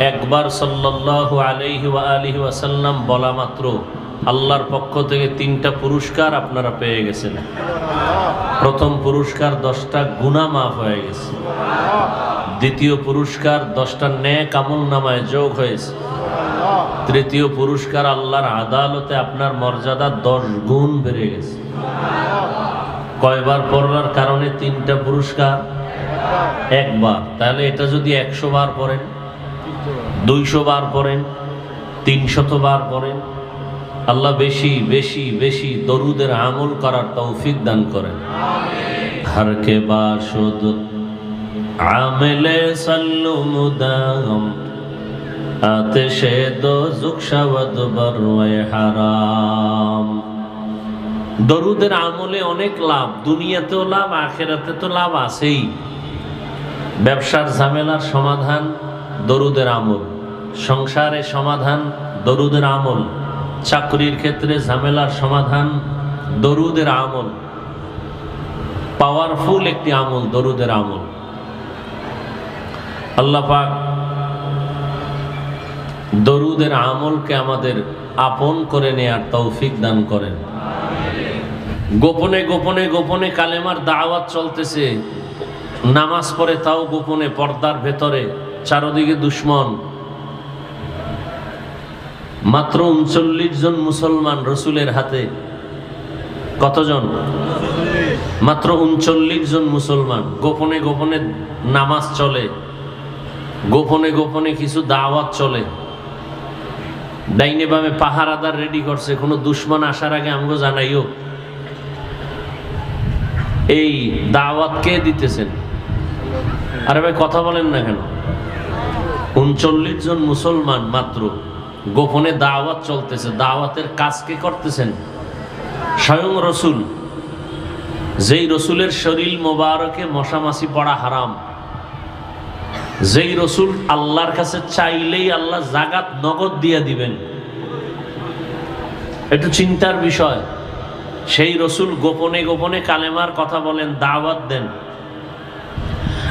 একবার সাল্লাল্লাহু আলাইহি ওয়া আলিহি ওয়াসাল্লাম বলা মাত্র, আল্লাহর পক্ষ থেকে তিনটা পুরস্কার আপনারা পেয়ে গেছেন। প্রথম পুরস্কার দশটা গুণা মাফ হয়ে গেছে। দ্বিতীয় পুরস্কার দশটা ন্যায় কামল নামায় যোগ হয়েছে। তৃতীয় পুরস্কার আল্লাহর আদালতে আপনার মর্যাদা দশ গুণ বেড়ে গেছে। কয়বার পড়ার কারণে তিনটা পুরস্কার? একবার। তাহলে এটা যদি একশো বার পড়েন দুইশো বার পড়েন, তিনশত বার পড়েন। আল্লাহ বেশি বেশি বেশি দরুদের আমল করার তৌফিক দান করেন। হরকে বাসুদ আমেলে সাল্লু মুদাম আতেশে দো জুকসাবদ বরওয়ে হারাম। দরুদের আমলে অনেক লাভ, দুনিয়াতেও লাভ আখেরাতে তো লাভ আছেই। ব্যবসার ঝামেলার সমাধান দরুদের আমল। সংসারে সমাধান, দরুদের আমল। চাকরির ক্ষেত্রে ঝামেলার সমাধান, দরুদের আমল। পাওয়ারফুল একটি আমল, দরুদের আমল। আল্লাহ পাক দরুদের আমলকে আমাদের আপন করে নেয়ার তৌফিক দান করেন। গোপনে গোপনে গোপনে কালেমার দাওয়াত চলতেছে। নামাজ পড়ে তাও গোপনে পর্দার ভেতরে, চারদিকে দুশ্মন। মাত্র উনচল্লিশ জন মুসলমান রসুলের হাতে। কতজন? মাত্র উনচল্লিশ জন মুসলমান। গোপনে গোপনে নামাজ চলে। গোপনে গোপনে কিছু দাওয়াত চলে। ডাইনে বামে পাহারাদার রেডি করছে। কোনো দুশ্মন আসার আগে আমগো জানাইও। এই দাওয়াত কে দিতেছেন? আরে ভাই, কথা বলেন না কেন? উনচল্লিশ জন মুসলমান মাত্র। গোপনে দাওয়াত চলতেছে। দাওয়াতের কাজ কে করতেছেন? স্বয়ং রসুল। যেই রসুলের শরীর মোবারকে মশামাছি পড়া হারাম। যেই রসুল আল্লাহর কাছে চাইলেই আল্লাহ জাগাত নগদ দিয়ে দিবেন। একটু চিন্তার বিষয়। সেই রসুল গোপনে গোপনে কালেমার কথা বলেন, দাওয়াত দেন।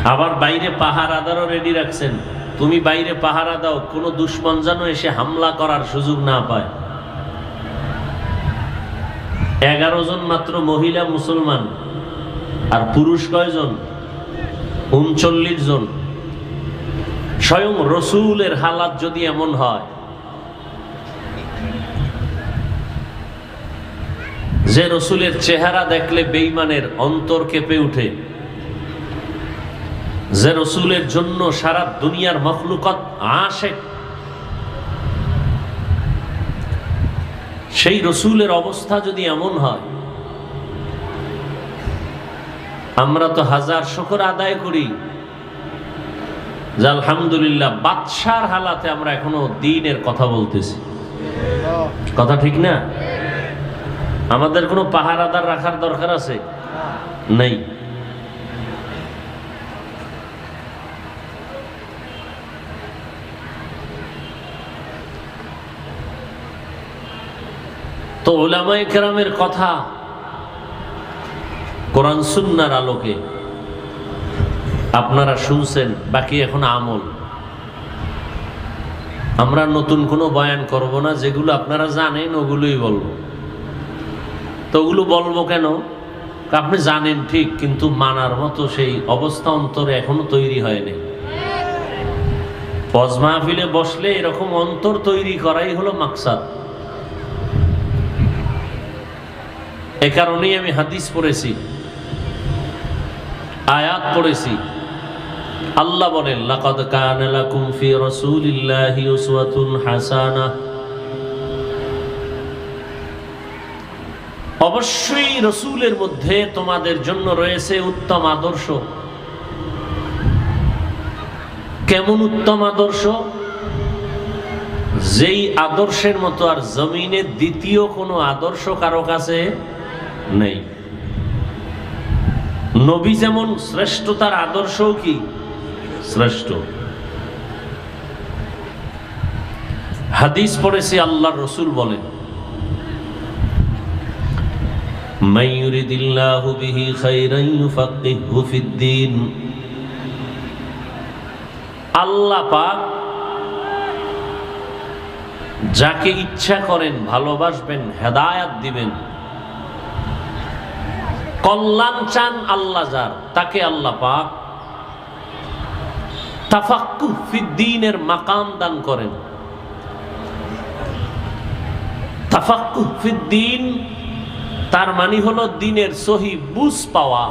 আবার বাইরে পাহাড় আদারও রেডি রাখছেন। তুমি বাইরে পাহারা দাও, কোনো দুশ্মন যেন এসে হামলা করার সুযোগ না পায়। এগারো জন মাত্র মহিলা মুসলমান, আর পুরুষ কয়জন? উনচল্লিশ জন। স্বয়ং রসুলের হালাত যদি এমন হয়, যে রসুলের চেহারা দেখলে বেইমানের অন্তর কেঁপে উঠে যে রসুলের জন্য সারা দুনিয়ার মখলুকত আসে, সেই রসুলের অবস্থা যদি এমন হয়, আমরা তো হাজার শকর আদায় করি আলহামদুলিল্লাহ বাদশার হালাতে আমরা এখনও দিনের কথা বলতেছি। কথা ঠিক না? আমাদের কোনো পাহারাদার রাখার দরকার আছে? নেই। তো ওলামাই কেরামের কথা কোরআন সুন্নার আলোকে আপনারা শুনছেন, বাকি এখন আমল। আমরা নতুন কোনো বয়ান করব না, যেগুলো আপনারা জানেন ওগুলোই বলব। তো ওগুলো বলব কেন? আপনি জানেন ঠিক, কিন্তু মানার মতো সেই অবস্থা অন্তরে এখনও তৈরি হয়নি। পজ মাহফিলে বসলে এরকম অন্তর তৈরি করাই হলো মাকসাদ। এ কারণেই আমি হাদিস পড়েছি, আয়াত পড়েছি। আল্লাহ বলেন, লাকাদ কানা লাকুম ফি রাসূলিল্লাহি উসওয়াতুন হাসানাহ অবশ্যই রসুলের মধ্যে তোমাদের জন্য রয়েছে উত্তম আদর্শ। কেমন উত্তম আদর্শ? যেই আদর্শের মতো আর জমিনে দ্বিতীয় কোনো আদর্শ কারও কাছে নেই। নবী যেমন শ্রেষ্ঠ, তার আদর্শও কি? শ্রেষ্ঠ। হাদিস পড়েছে আল্লাহ রসুল বলেন আল্লাহ পাক যাকে ইচ্ছা করেন, ভালোবাসবেন, হেদায়াত দিবেন কল্যাণ চান আল্লাহ যার, তাকে আল্লাহ পাক তাফাক্কু ফিদ্দিনের মাকাম দান করেন। তাফাক্কু ফিদ্দিন তার মানে হলো দিনের সহি বুঝ পাওয়া।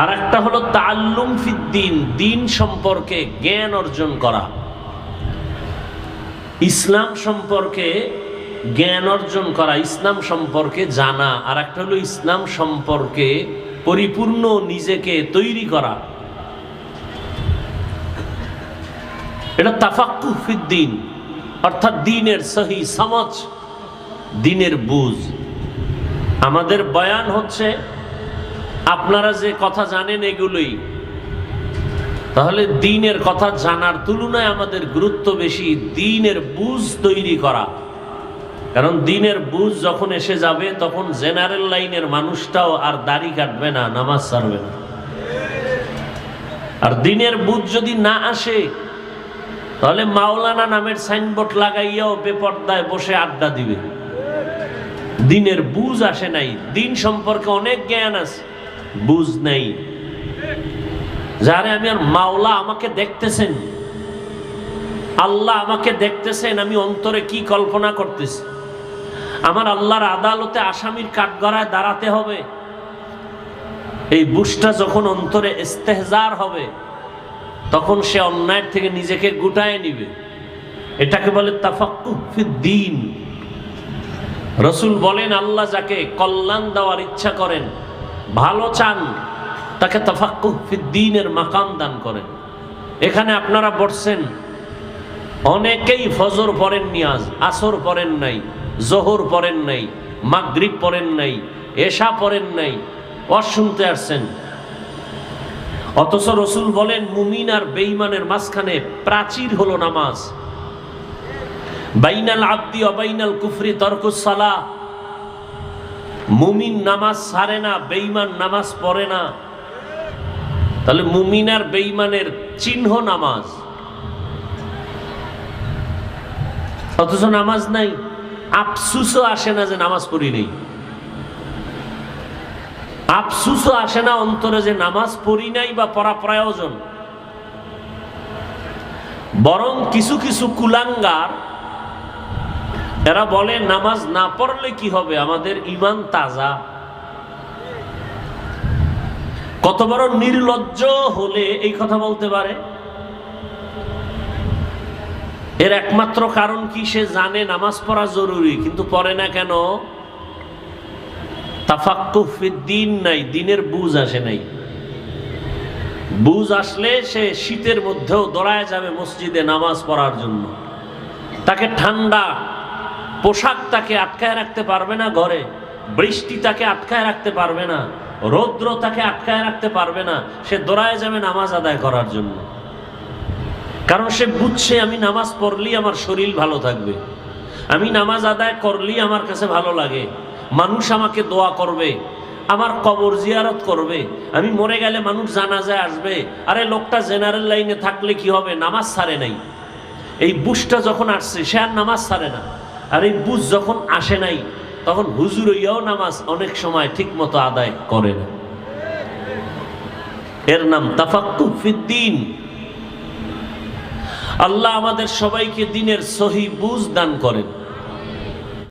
আর একটা হলো তাল্লুম ফিদ্দিন দিন সম্পর্কে জ্ঞান অর্জন করা। ইসলাম সম্পর্কে জ্ঞান অর্জন করা, ইসলাম সম্পর্কে জানা আর একটা হলো ইসলাম সম্পর্কে পরিপূর্ণ নিজেকে তৈরি করা। এটা তাফাক্কু ফিদ্দিন অর্থাৎ দিনের সহি সমাজ, দিনের বুঝ। আমাদের বয়ান হচ্ছে, আপনারা যে কথা জানেন এগুলোই, তাহলে দিনের কথা জানার তুলনায় আমাদের গুরুত্ব বেশি দিনের বুঝ তৈরি করা। কারণ দিনের বুঝ যখন এসে যাবে, তখন জেনারেল লাইনের মানুষটাও আর দাড়ি কাটবে না, নামাজ ছাড়বে না। আর দিনের বুঝ যদি না আসে, তাহলে মাওলানা নামের সাইনবোর্ড লাগাইয়াও বেপর্দায় বসে আড্ডা দিবে। দিনের বুঝ আসে নাই, দিন সম্পর্কে অনেক জ্ঞান আছে, বুঝ নেই। যারে আমি আর মাওলা আমাকে দেখতেছেন, আল্লাহ আমাকে দেখতেছেন, আমি অন্তরে কি কল্পনা করতেছি? আমার আল্লাহর আদালতে আসামির কাঠগড়ায় দাঁড়াতে হবে। এই বুঝটা যখন অন্তরে ইস্তেহজার হবে, তখন সে অন্যায়ের থেকে নিজেকে গুটায় নিবে। এটাকে বলে তাফাক্কু দিন রসুল বলেন, আল্লাহ যাকে কল্যাণ দেওয়ার ইচ্ছা করেন, ভালো চান, তাকে তাফাক্কু দিনের মাকাম দান করেন। এখানে আপনারা বসছেন, অনেকেই ফজর পড়েন নিয়াজ আসর পড়েন নাই। জোহর পড়েন নাই, মাগরিব পড়েন নাই, এশা পড়েন নাই অশ শুনতে আসছেন। অথচ রসুল বলেন, মুমিন আর বেইমানের মাঝখানে প্রাচীর হলো নামাজ। বাইনাল আব্দি অবাইনাল কুফরি তর্কুসালা মুমিন নামাজ সারে না বেইমান নামাজ পড়ে না। তাহলে মুমিন আর বেইমানের চিহ্ন নামাজ। অথচ নামাজ নাই। আফসুসও আসে না যে নামাজ পড়ি নেই। আফসুসও আসে না অন্তরে যে নামাজ পড়ি নাই বা পড়া প্রয়োজন। বরং কিছু কিছু কুলাঙ্গার, এরা বলে, নামাজ না পড়লে কি হবে? আমাদের ইমান তাজা। কত বড় নির্লজ্জ হলে এই কথা বলতে পারে। এর একমাত্র কারণ কি? সে জানে নামাজ পড়া জরুরি, কিন্তু পড়ে না কেন? দিন নাই, দিনের বুঝ আসে নাই। বুঝ আসলে সে শীতের মধ্যেও দৌড়ায় যাবে মসজিদে নামাজ পড়ার জন্য। তাকে ঠান্ডা পোশাক তাকে আটকায় রাখতে পারবে না ঘরে, বৃষ্টি তাকে আটকায় রাখতে পারবে না, রৌদ্র তাকে আটকায় রাখতে পারবে না, সে দৌড়ায় যাবে নামাজ আদায় করার জন্য। কারণ সে বুঝছে আমি নামাজ পড়লেই আমার শরীর ভালো থাকবে। আমি নামাজ আদায় করলেই আমার কাছে ভালো লাগে। মানুষ আমাকে দোয়া করবে, আমার কবর জিয়ারত করবে। আমি মরে গেলে মানুষ জানাজায় আসবে। আরে লোকটা জেনারেল লাইনে থাকলে কি হবে? নামাজ ছাড়ে নাই। এই বুঝটা যখন আসছে, সে আর নামাজ ছাড়ে না। আর এই বুঝ যখন আসে নাই, তখন হুজুর ইয়াও নামাজ অনেক সময় ঠিক মতো আদায় করে না। এর নাম তাফাক্কু ফিদ্দিন। আল্লাহ আমাদের সবাইকে দিনের সহি বুঝ দান করেন।